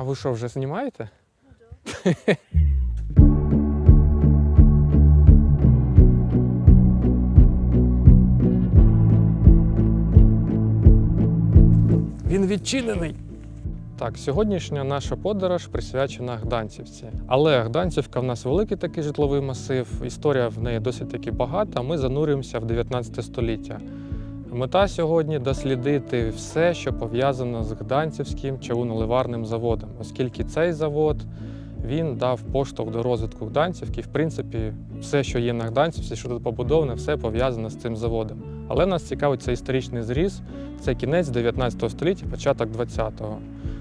А ви що, вже знімаєте? Він відчинений. Так, сьогоднішня наша подорож присвячена Гданцівці. Але Гданцівка в нас великий такий житловий масив, історія в неї досить таки багата. Ми занурюємося в 19 століття. Мета сьогодні дослідити все, що пов'язано з Гданцівським чавуноливарним заводом, оскільки цей завод він дав поштовх до розвитку Гданцівки. В принципі, все, що є на Гданцівці, що тут побудоване, все пов'язане з цим заводом. Але нас цікавить цей історичний зріз, це кінець 19 століття, початок 20-го.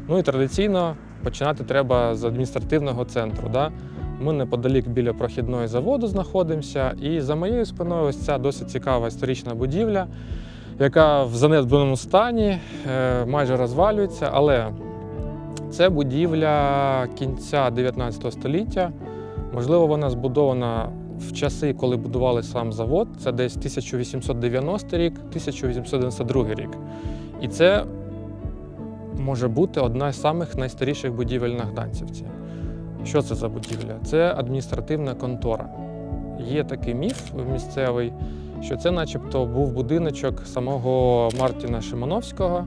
Ну і традиційно починати треба з адміністративного центру. Да? Ми неподалік біля прохідної заводу знаходимося, і за моєю спиною ось ця досить цікава історична будівля, яка в занедбаному стані е, майже розвалюється, але це будівля кінця 19 століття. Можливо, вона збудована в часи, коли будували сам завод. Це десь 1890 рік, 1892 рік. І це може бути одна з самих найстаріших будівель на Гданцівці. Що це за будівля? Це адміністративна контора. Є такий міф місцевий, що це, начебто, був будиночок самого Мартіна Шимановського,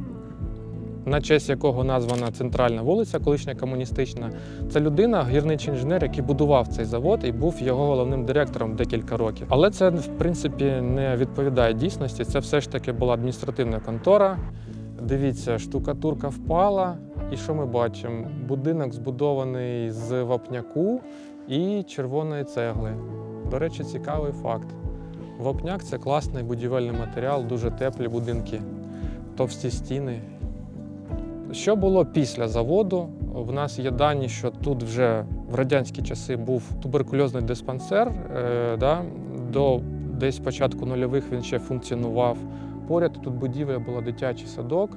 на честь якого названа центральна вулиця, колишня комуністична. Це людина, гірничий інженер, який будував цей завод і був його головним директором декілька років. Але це, в принципі, не відповідає дійсності. Це все ж таки була адміністративна контора. Дивіться, штукатурка впала. І що ми бачимо? Будинок збудований з вапняку і червоної цегли. До речі, цікавий факт. Вапняк це класний будівельний матеріал, дуже теплі будинки, товсті стіни. Що було після заводу? В нас є дані, що тут вже в радянські часи був туберкульозний диспансер. Е, да? До десь початку нульових він ще функціонував. Поряд тут будівля була дитячий садок.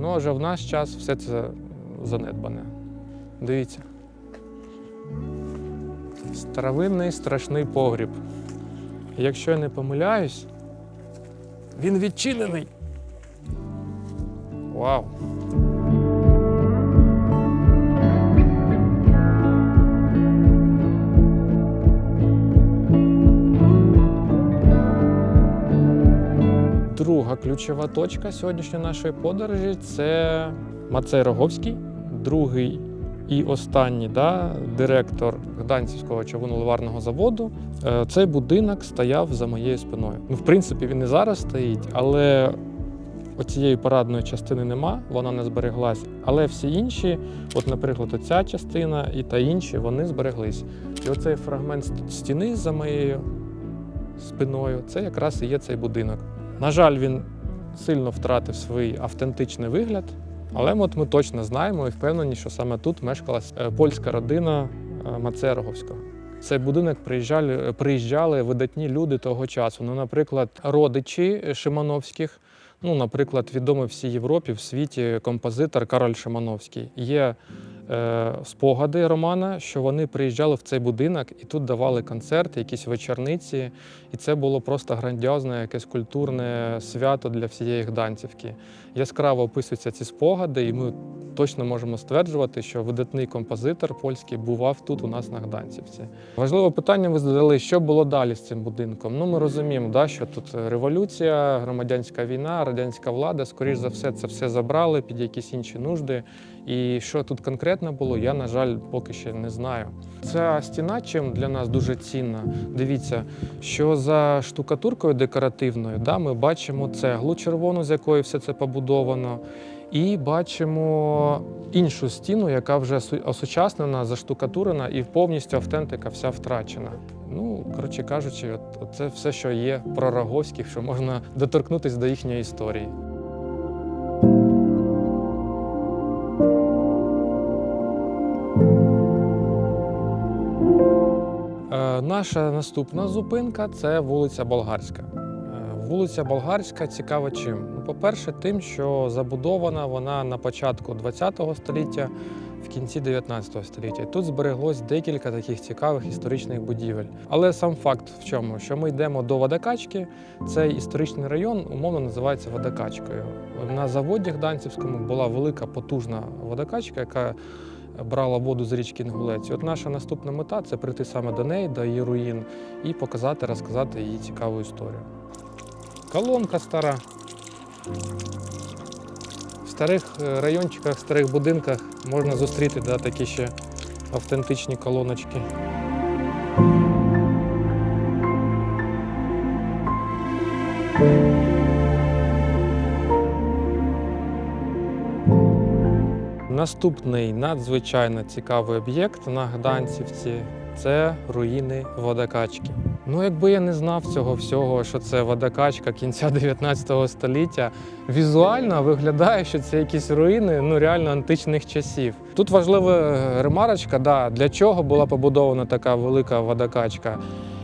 Ну а вже в наш час все це занедбане. Дивіться. Старовинний страшний погріб. Якщо я не помиляюсь, він відчинений. Вау! Друга ключова точка сьогоднішньої нашої подорожі це Мацей Роговський, другий і останній да, директор Гданцівського чавуноливарного заводу. Е, Цей будинок стояв за моєю спиною. Ну, в принципі, він і зараз стоїть, але оцієї парадної частини нема, вона не збереглась. Але всі інші, от, наприклад, оця частина і та інші, вони збереглись. І оцей фрагмент стіни за моєю спиною, це якраз і є цей будинок. На жаль, він сильно втратив свій автентичний вигляд, але от ми точно знаємо і впевнені, що саме тут мешкала е, польська родина Мацероговська. В Цей будинок приїжджали, приїжджали видатні люди того часу. Ну, наприклад, родичі Шимановських. Ну, наприклад, відомий всій Європі, в світі композитор Кароль Шимановський. Є е, спогади Романа, що вони приїжджали в цей будинок і тут давали концерти, якісь вечорниці. І це було просто грандіозне якесь культурне свято для всієї Гданцівки. Яскраво описуються ці спогади, і ми точно можемо стверджувати, що видатний композитор польський бував тут у нас на Гданцівці. Важливе питання ви задали, що було далі з цим будинком. Ну, ми розуміємо, да, що тут революція, громадянська війна, радянська влада, скоріш за все, це все забрали під якісь інші нужди. І що тут конкретно було, я, на жаль, поки ще не знаю. Ця стіна чим для нас дуже цінна. Дивіться, що за штукатуркою декоративною да, ми бачимо цеглу червону, з якої все це побудовано. І бачимо іншу стіну, яка вже осучаснена, заштукатурена і повністю автентика вся втрачена. Ну, коротше кажучи, це все, що є про Роговських, що можна доторкнутися до їхньої історії. Наша наступна зупинка це вулиця Болгарська. Е, Вулиця Болгарська цікава чим? Ну, по-перше, тим, що забудована вона на початку ХХ століття, в кінці 19 століття. Тут збереглось декілька таких цікавих історичних будівель. Але сам факт в чому? Що ми йдемо до водокачки, цей історичний район умовно називається водокачкою. На заводі Гданцівському була велика потужна водокачка, яка брала воду з річки Інгулець. От наша наступна мета це прийти саме до неї, до її руїн, і показати, розказати її цікаву історію. Колонка стара. В старих е, райончиках, старих будинках можна зустріти да, такі ще автентичні колоночки. Наступний надзвичайно цікавий об'єкт на Гданцівці це руїни водокачки. Ну, якби я не знав цього всього, що це водокачка кінця 19 століття, візуально виглядає, що це якісь руїни ну реально античних часів. Тут важлива ремарочка, да, для чого була побудована така велика водокачка.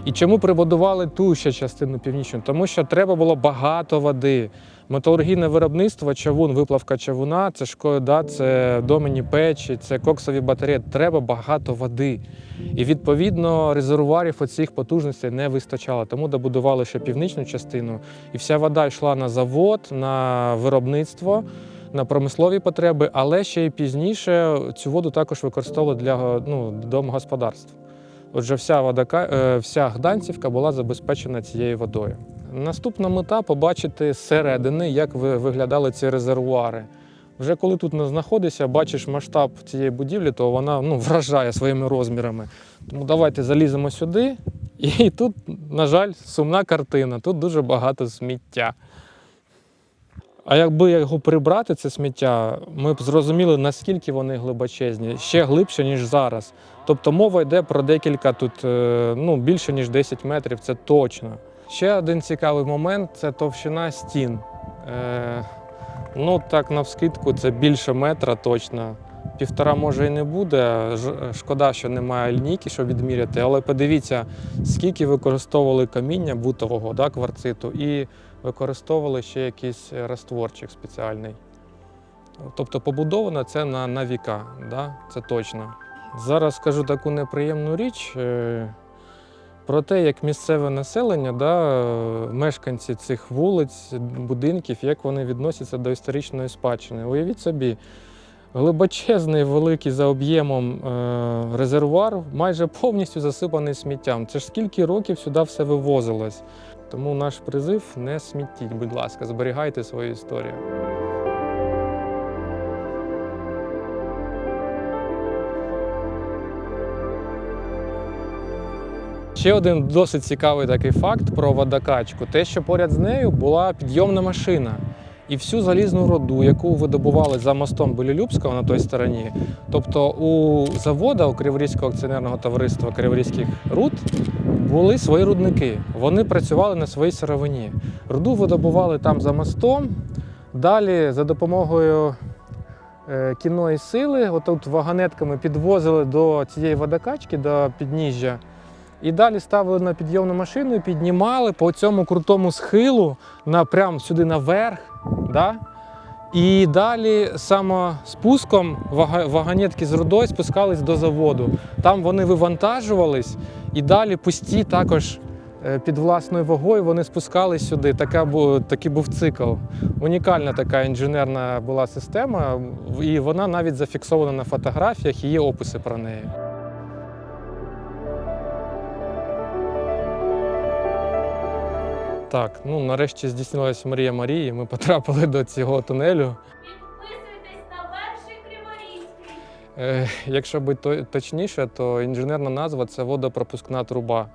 І чому прибудували ту ще частину північну? Тому що треба було багато води. Металургійне виробництво, чавун, виплавка чавуна, це шкода, це домені печі, це коксові батареї. Треба багато води. І відповідно резервуарів оцих потужностей не вистачало. Тому добудували ще північну частину. І вся вода йшла на завод, на виробництво, на промислові потреби, але ще й пізніше цю воду також використовували для ну, домогосподарств. Отже, вся водока, е, вся Гданцівка була забезпечена цією водою. Наступна мета побачити зсередини, як виглядали ці резервуари. Вже коли тут не знаходишся, бачиш масштаб цієї будівлі, то вона ну, вражає своїми розмірами. Тому давайте заліземо сюди. І тут, на жаль, сумна картина. Тут дуже багато сміття. А якби його прибрати, це сміття, ми б зрозуміли, наскільки вони глибочезні, ще глибше, ніж зараз. Тобто мова йде про декілька тут, е, ну, більше, ніж 10 метрів, це точно. Ще один цікавий момент це товщина стін. Е, ну, так, навскидку, це більше метра точно. Півтора може і не буде. Шкода, що немає лінійки, щоб відміряти. Але подивіться, скільки використовували каміння бутового, да, кварциту, і використовували ще якийсь растворчик спеціальний. Тобто побудовано це на, на віка, да? це точно. Зараз скажу таку неприємну річ е, про те, як місцеве населення, да, мешканці цих вулиць, будинків, як вони відносяться до історичної спадщини. Уявіть собі, глибочезний, великий за об'ємом е, резервуар, майже повністю засипаний сміттям. Це ж скільки років сюди все вивозилось. Тому наш призив не смітіть, будь ласка, зберігайте свою історію. Ще один досить цікавий такий факт про водокачку: те, що поряд з нею була підйомна машина. І всю залізну руду, яку видобували за мостом Белілюбського на той стороні, тобто у завода, у Криворізького акціонерного товариства Криворізьких руд, були свої рудники. Вони працювали на своїй сировині. Руду видобували там за мостом. Далі за допомогою е, кінної сили, отут вагонетками підвозили до цієї водокачки, до підніжжя. І далі ставили на підйомну машину і піднімали по цьому крутому схилу на, прямо сюди наверх. Да? І далі самоспуском вага- вагонетки з рудою спускались до заводу. Там вони вивантажувались і далі пусті також е, під власною вагою вони спускались сюди. Така, такий був цикл. Унікальна така інженерна була система, і вона навіть зафіксована на фотографіях, і є описи про неї. Так, ну нарешті здійснилася мрія Марії. Ми потрапили до цього тунелю. Підписуйтесь на перший Криворізький. Е, якщо бути точніше, то інженерна назва це водопропускна труба.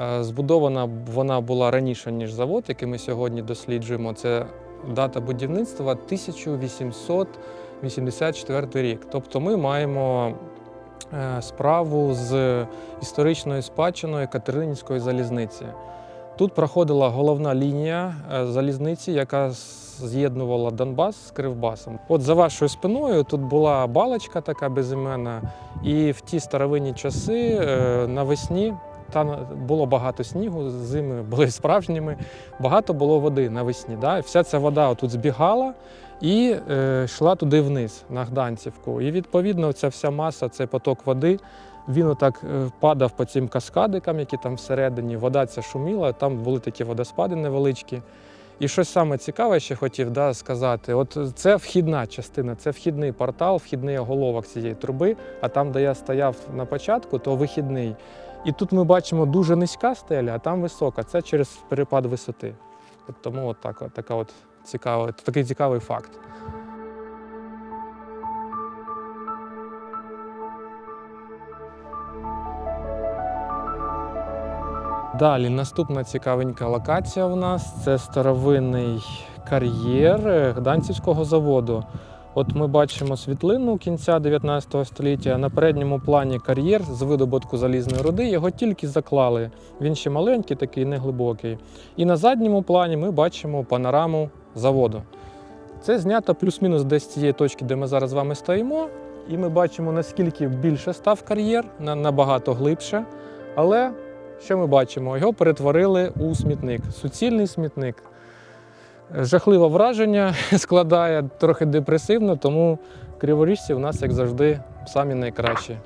Е, збудована вона була раніше, ніж завод, який ми сьогодні досліджуємо. Це дата будівництва 1884 рік. Тобто ми маємо е, справу з історичною спадщиною Катеринівської залізниці. Тут проходила головна лінія е, залізниці, яка з'єднувала Донбас з Кривбасом. От за вашою спиною тут була балочка така безіменна, і в ті старовинні часи е, навесні там було багато снігу, зими були справжніми, багато було води навесні. Да? Вся ця вода тут збігала і е, йшла туди вниз, на Гданцівку. І відповідно ця вся маса, цей поток води, він отак е, падав по цим каскадикам, які там всередині. Вода ця шуміла, там були такі водоспади невеличкі. І щось саме цікаве, ще хотів да, сказати: от це вхідна частина, це вхідний портал, вхідний оголовок цієї труби. А там, де я стояв на початку, то вихідний. І тут ми бачимо дуже низька стеля, а там висока. Це через перепад висоти. От тому от так, от, така от цікава, такий цікавий факт. Далі наступна цікавенька локація у нас це старовинний кар'єр е, Гданцівського заводу. От ми бачимо світлину кінця 19 століття. На передньому плані кар'єр з видобутку залізної руди. Його тільки заклали. Він ще маленький, такий неглибокий. І на задньому плані ми бачимо панораму заводу. Це знято плюс-мінус десь з цієї точки, де ми зараз з вами стоїмо. І ми бачимо, наскільки більше став кар'єр, набагато глибше. Але що ми бачимо? Його перетворили у смітник, суцільний смітник. Жахливе враження складає, трохи депресивно, тому криворіжці в нас, як завжди, самі найкращі.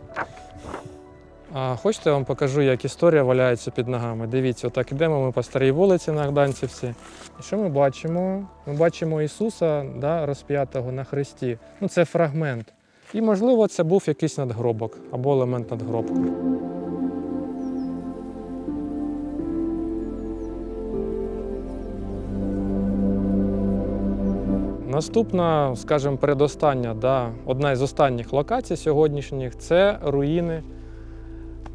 А хочете, я вам покажу, як історія валяється під ногами. Дивіться, отак ідемо ми по старій вулиці на Гданцівці. І що ми бачимо? Ми бачимо Ісуса да, розп'ятого на хресті. Ну, це фрагмент. І, можливо, це був якийсь надгробок або елемент надгробку. Наступна, скажімо, передостання, да, одна із останніх локацій сьогоднішніх це руїни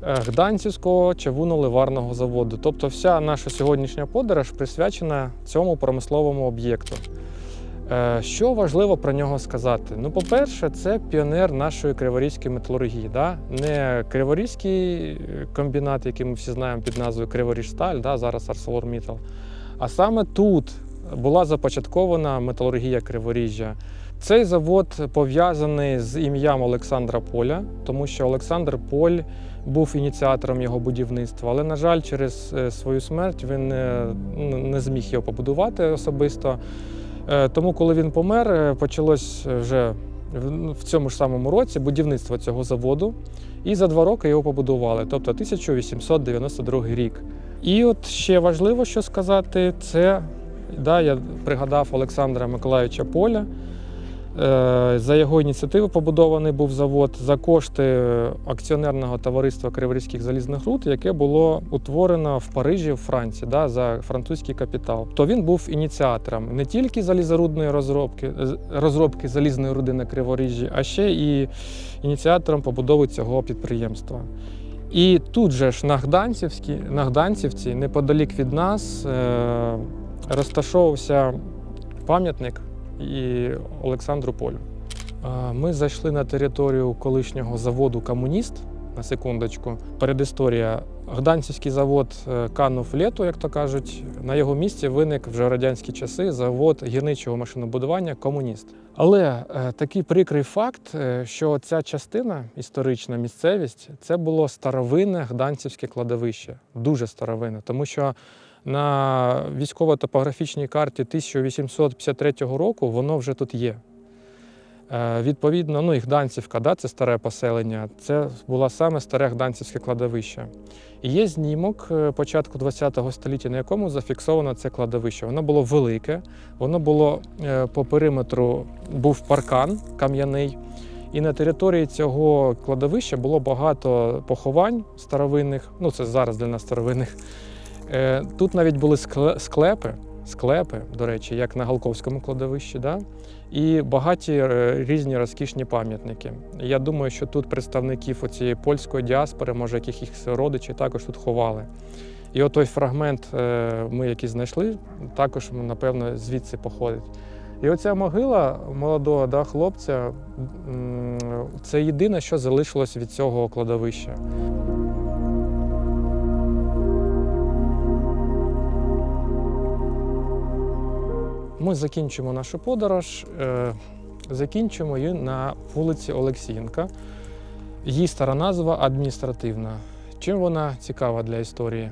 е, Гданцівського чавунно-ливарного заводу. Тобто вся наша сьогоднішня подорож присвячена цьому промисловому об'єкту. Е, Що важливо про нього сказати? Ну, по-перше, це піонер нашої криворізької металургії. Да? Не криворізький е, комбінат, який ми всі знаємо під назвою Криворіжсталь, да? зараз ArcelorMittal, а саме тут була започаткована металургія Криворіжжя. Цей завод пов'язаний з ім'ям Олександра Поля, тому що Олександр Поль був ініціатором його будівництва, але, на жаль, через е, свою смерть він е, не зміг його побудувати особисто. Е, Тому, коли він помер, почалось вже ну, в цьому ж самому році будівництво цього заводу, і за два роки його побудували, тобто 1892 рік. І от ще важливо, що сказати, це да, я пригадав Олександра Миколаївича Поля. Е, За його ініціативи побудований був завод за кошти акціонерного товариства Криворізьких залізних руд, яке було утворено в Парижі, в Франції, да, за французький капітал. То він був ініціатором не тільки залізорудної розробки, розробки залізної руди на Криворіжжі, а ще і ініціатором побудови цього підприємства. І тут же ж на Гданцівці, неподалік від нас, е, розташовувався пам'ятник і Олександру Полю. Ми зайшли на територію колишнього заводу Комуніст. На секундочку. Передісторія. Гданцівський завод е, канув літу, як то кажуть. На його місці виник вже радянські часи завод гірничого машинобудування Комуніст. Але е, такий прикрий факт, е, що ця частина, історична місцевість, це було старовинне гданцівське кладовище, дуже старовинне, тому що на військово-топографічній карті 1853 року воно вже тут є. Е, Відповідно, ну і Гданцівка, да, це старе поселення. Це було саме старе Гданцівське кладовище. І є знімок е, початку ХХ століття, на якому зафіксовано це кладовище. Воно було велике, воно було е, по периметру був паркан кам'яний. І на території цього кладовища було багато поховань старовинних. Ну, це зараз для нас старовинних. Е, Тут навіть були скле- склепи, склепи, до речі, як на Галковському кладовищі, да? і багаті е, різні розкішні пам'ятники. Я думаю, що тут представників цієї польської діаспори, може, яких їх родичі також тут ховали. І от той фрагмент е, ми, який знайшли, також, напевно, звідси походить. І оця могила молодого да, хлопця це єдине, що залишилось від цього кладовища. Ми закінчимо нашу подорож. е, Закінчимо її на вулиці Олексієнка. Її стара назва адміністративна. Чим вона цікава для історії?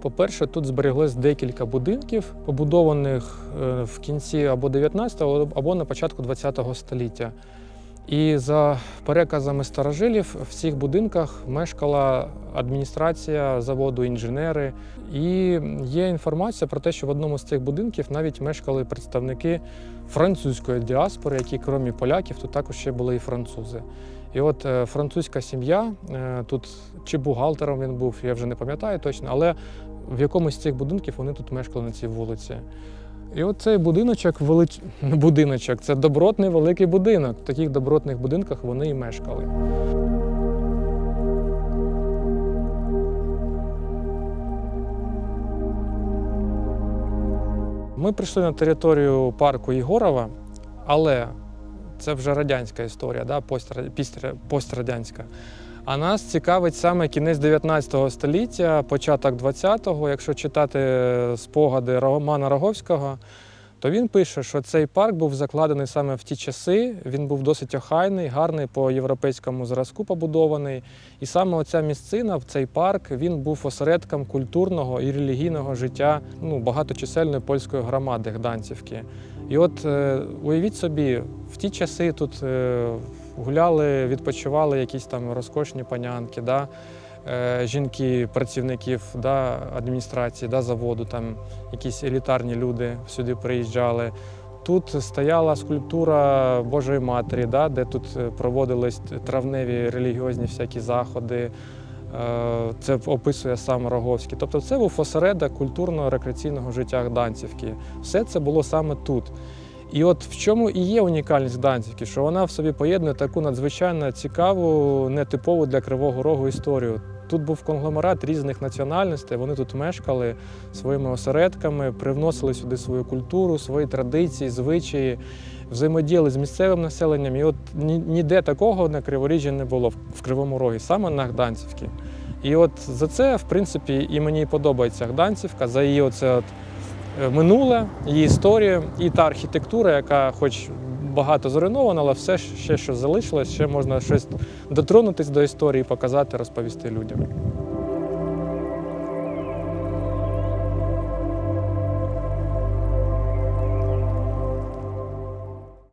По-перше, тут збереглось декілька будинків, побудованих е, в кінці або 19-го, або на початку 20-го століття. І за переказами старожилів в цих будинках мешкала адміністрація заводу, інженери. І є інформація про те, що в одному з цих будинків навіть мешкали представники французької діаспори, які, крім поляків, тут також ще були і французи. І от е, французька сім'я е, тут чи бухгалтером він був, я вже не пам'ятаю точно, але в якомусь з цих будинків вони тут мешкали на цій вулиці. І от цей будиночок, велич... будиночок, це добротний великий будинок. В таких добротних будинках вони і мешкали. Ми прийшли на територію парку Єгорова, але це вже радянська історія, да, пострадянська. А нас цікавить саме кінець 19 століття, початок 20-го. Якщо читати спогади Романа Роговського, то він пише, що цей парк був закладений саме в ті часи. Він був досить охайний, гарний по європейському зразку побудований. І саме оця місцина, цей парк, він був осередком культурного і релігійного життя ну, багаточисельної польської громади Гданцівки. І от е, уявіть собі, в ті часи тут е, гуляли, відпочивали якісь там розкошні панянки, да? е, жінки, працівників да, адміністрації, да, заводу, там якісь елітарні люди сюди приїжджали. Тут стояла скульптура Божої Матері, да, де тут е, проводились травневі релігіозні всякі заходи. Е, Це описує сам Роговський. Тобто це був осередок культурно-рекреаційного життя Гданцівки. Все це було саме тут. І от в чому і є унікальність Гданцівки, що вона в собі поєднує таку надзвичайно цікаву, нетипову для Кривого Рогу історію. Тут був конгломерат різних національностей, вони тут мешкали своїми осередками, привносили сюди свою культуру, свої традиції, звичаї, взаємодіяли з місцевим населенням. І от ніде такого на Криворіжжі не було в Кривому Рогі, саме на Гданцівці. І от за це, в принципі, і мені подобається Гданцівка, за її оце от минуле, її історію і та архітектура, яка хоч багато зруйнована, але все ще, що залишилось, ще можна щось дотронутись до історії, показати, розповісти людям.